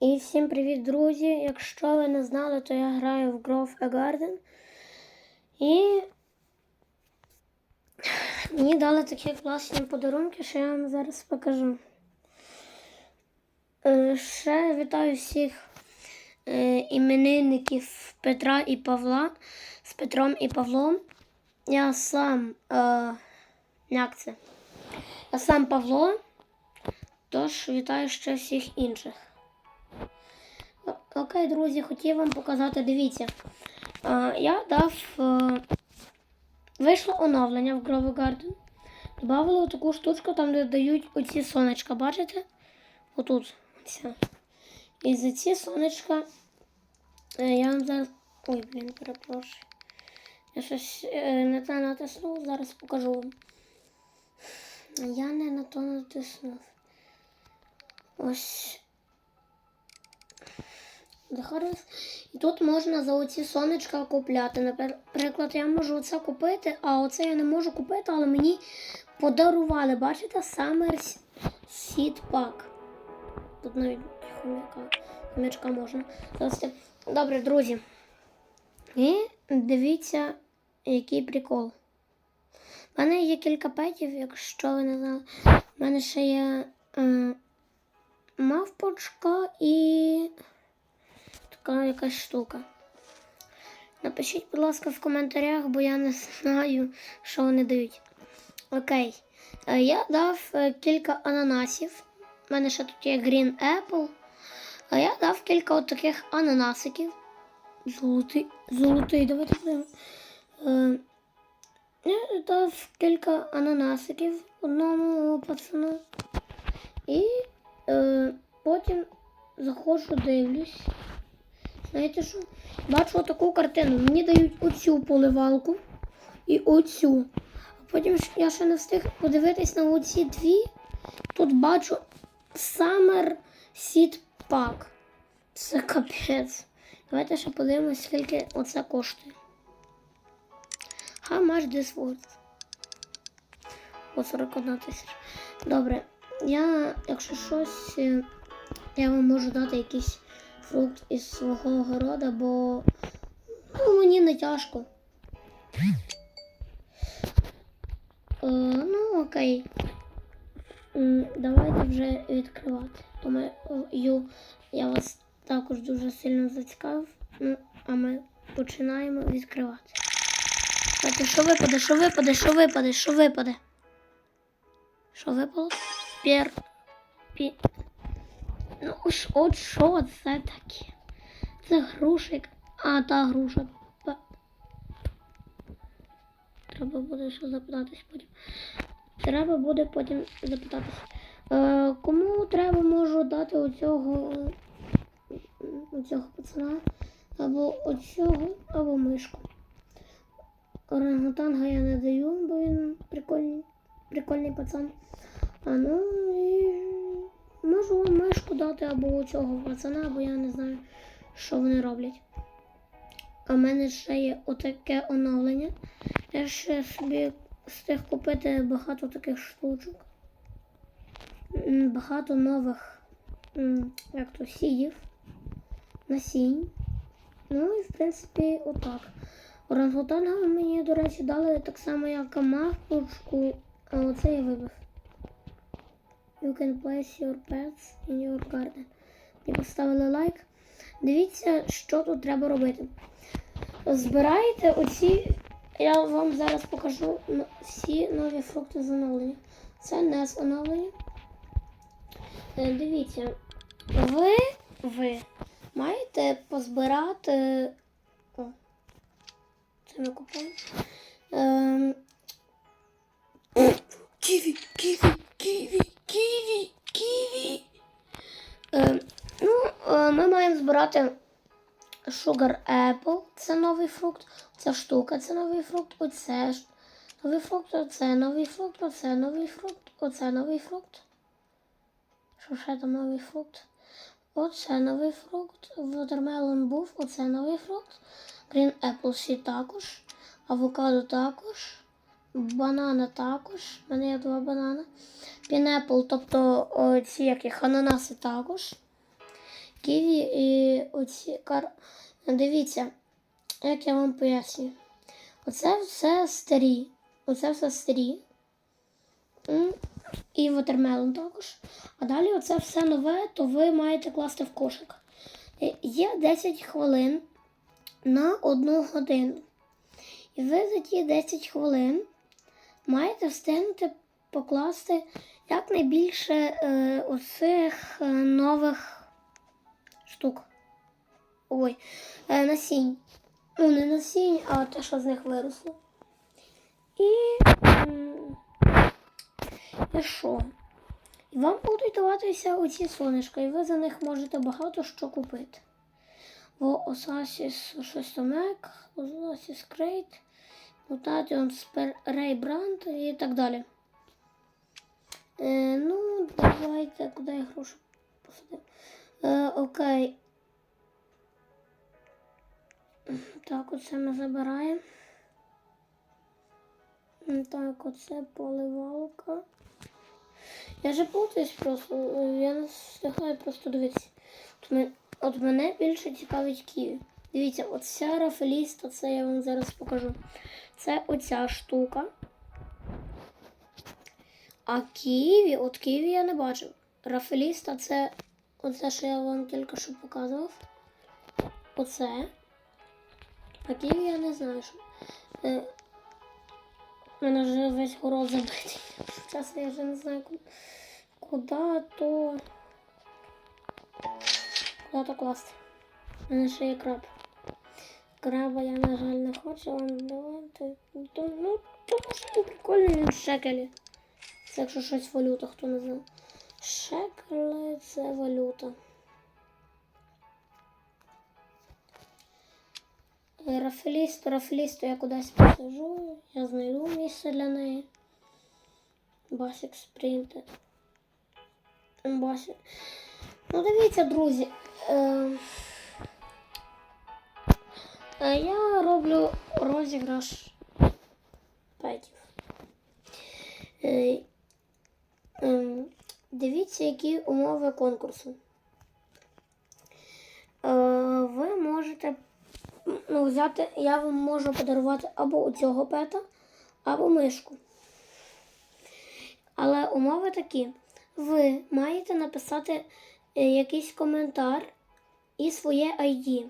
І всім привіт, друзі! Якщо ви не знали, то я граю в Grove a Garden. І мені дали такі класні подарунки, що я вам зараз покажу. Е, Ще вітаю всіх е, іменинників Петра і Павла з Петром і Павлом. Я сам е, як це? Я сам Павло, тож вітаю ще всіх інших. Окей, друзі, хотів вам показати, дивіться. Я дав. е, вийшло оновлення в Grove Garden. Добавили таку штучку, там де дають оці сонечка, бачите? Отут. Ось. І за ці сонечка. е, я вам зараз. Ой, блін, перепрошую. Я щось е, не те натиснув, зараз покажу вам. Я не на то натиснув. Ось. І тут можна за оці сонечка купляти. Наприклад, я можу оце купити, а оце я не можу купити, але мені подарували. Бачите, Summer Seed Pack. Тут навіть хомяка, хомячка можна. Добре, друзі. І дивіться, який прикол. У мене є кілька петів, якщо ви не знали. У мене ще є е, мавпочка і якась штука. Напишіть, будь ласка, в коментарях, бо я не знаю, що вони дають. Окей. Е, Я дав е, кілька ананасів. У мене ще тут є Green Apple. А я дав кілька от таких ананасиків. Золотий, золотий, давайте подивимося. Е, Я дав кілька ананасиків одному пацану. І е, потім заходжу, дивлюсь. Знаєте що? Бачу таку картину. Мені дають оцю поливалку і оцю. А потім я ще не встиг подивитись на оці дві. Тут бачу Summer Seed Pack. Це капець. Давайте ще подивимось, скільки оце коштує. How much this worth? О, 41 тисяча. Добре. Я, якщо щось, е, я вам можу дати якийсь фрукт із свого города, бо ну, мені не тяжко. Е, ну, окей. Давайте вже відкривати. Думаю, я вас також дуже сильно зацікавив. Ну, а ми починаємо відкривати. Так, що випаде, що випаде, що випаде, що випаде? Що випало? Пер. Пі... Ну, ж- от що це таке? Це грушик. А, та груша. Треба буде ще запитатись потім. Треба буде потім запитатись. Е, кому треба можу дати оцього, оцього пацана, або оцього, або мишку. Орангутанга я не даю, бо він прикольний, прикольний пацан. А ну і можу мишку дати або цього пацана, бо я не знаю, що вони роблять. А в мене ще є отаке оновлення. Я ще собі встиг купити багато таких штучок. Багато нових як то, сіїв, насінь. Ну і в принципі отак. Орангутанга мені, до речі, дали так само, як мавпочку, а оце я вибив. You can place your pets in your garden. І поставили лайк. Дивіться, що тут треба робити. Збираєте оці. Я вам зараз покажу всі нові фрукти з оновлення. Це не з оновлення. Е, Дивіться, ви, ви маєте позбирати. О, це ми купуємо. Ем... Ківі, ківі, ківі, ківі, ківі. Ем, ну, е, ми маємо збирати Sugar Apple, це новий фрукт. Ця штука це новий фрукт. Оце новий фрукт, оце новий фрукт, оце новий фрукт, оце новий фрукт. Що ще там новий фрукт? Оце новий фрукт. Watermelon був, оце новий фрукт. Green Apple ще також. Авокадо також. Банана також. У мене є два банана. Пінепл, тобто ці яких ананаси також. Ківі і оці кар. Дивіться, як я вам пояснюю. Оце все старі. Оце все старі. І вотермелон також. А далі оце все нове, то ви маєте класти в кошик. Е, Є 10 хвилин на одну годину. І ви за ті 10 хвилин маєте встигнути покласти якнайбільше е, оцих е, нових штук. Ой, е, насінь. Ну, не насінь, а те, що з них виросло. І. І що? Вам будуть даватися оці сонечка, і ви за них можете багато що купити. В Осасіс щось там Осасіс Spray Brand і так далі. Е, ну, давайте, куди я гроші посадив. Е, окей. Так, оце ми забираємо. Так, оце поливалка. Я же плутаюсь просто, я не встигаю просто дивитися. От мене більше цікавить Київ. Дивіться, от ця рафеліста, це я вам зараз покажу. Це оця штука. А Києві, от Києві я не бачив. Рафеліста це оце, що я вам тільки що показував. Оце. А Києві я не знаю, що. Е, у мене вже весь город забитий. Зараз я вже не знаю, ку- куди то. Куди то класти. У мене ще є краб. Краба я, на жаль, не хочу вам давати. Ну, тому що він прикольний, він в шекелі. Це якщо щось валюта, хто не знає. Шекели це валюта. Рафелісту, рафелісту я кудись посажу, я знайду місце для неї. Басик спринтер. Басик. Ну, дивіться, друзі. Е, я роблю розіграш петів. Е, ем, дивіться, які умови конкурсу. Е, ви можете ну, взяти, я вам можу подарувати або у цього пета, або мишку. Але умови такі: ви маєте написати е, якийсь коментар і своє ID.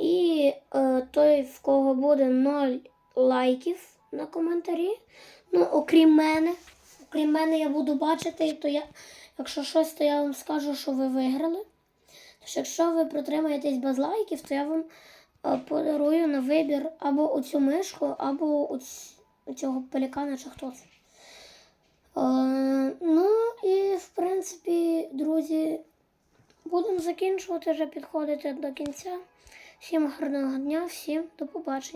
І е, той, в кого буде 0 лайків на коментарі, ну, окрім мене, окрім мене, я буду бачити, то я, якщо щось, то я вам скажу, що ви виграли. Тож, якщо ви протримаєтесь без лайків, то я вам е, подарую на вибір або оцю мишку, або оць- цього пелікана, чи хто це. Е, ну і в принципі, друзі, будемо закінчувати вже підходити до кінця. Всім гарного дня, всім до побачення.